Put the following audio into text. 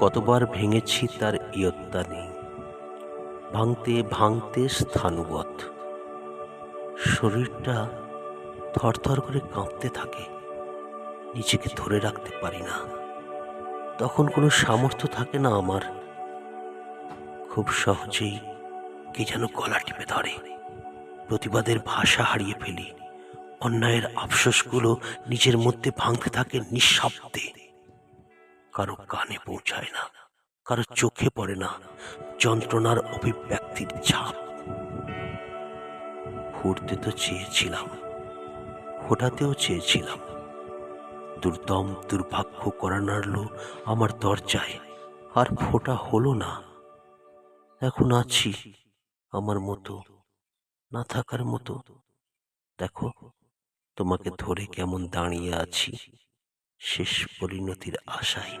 কতবার ভেঙেছি তার ইয়ত্তা নেই ভাঙতে ভাঙতে স্থানবৎ। শরীরটা থরথর করে কাঁপতে থাকে। নিজেকে ধরে রাখতে পারি না। তখন কোনো সামর্থ্য থাকে না আমার। খুব সহজেই কে যেন গলা টিপে ধরে। প্রতিবাদের ভাষা হারিয়ে ফেলি। অন্যায়ের আফসোসগুলো নিজের মধ্যে ভাঙতে থাকে নিঃশব্দে। কারও কানে পৌঁছায় না, কারও চোখে পড়ে না, যন্ত্রণার অভিব্যক্তির ছাপ। ফুটতে তো চেয়েছিলাম ফোটাতেও চেয়েছিলাম। দুর্দম, দুর্ভাগ্য করা নাড়ল আমার দরজায়, আর ফোটা হলো না। এখন আছি আমার মতো, না থাকার মতো। দেখো, তোমাকে ধরে কেমন দাঁড়িয়ে আছি। শেষ পরিণতির আশায়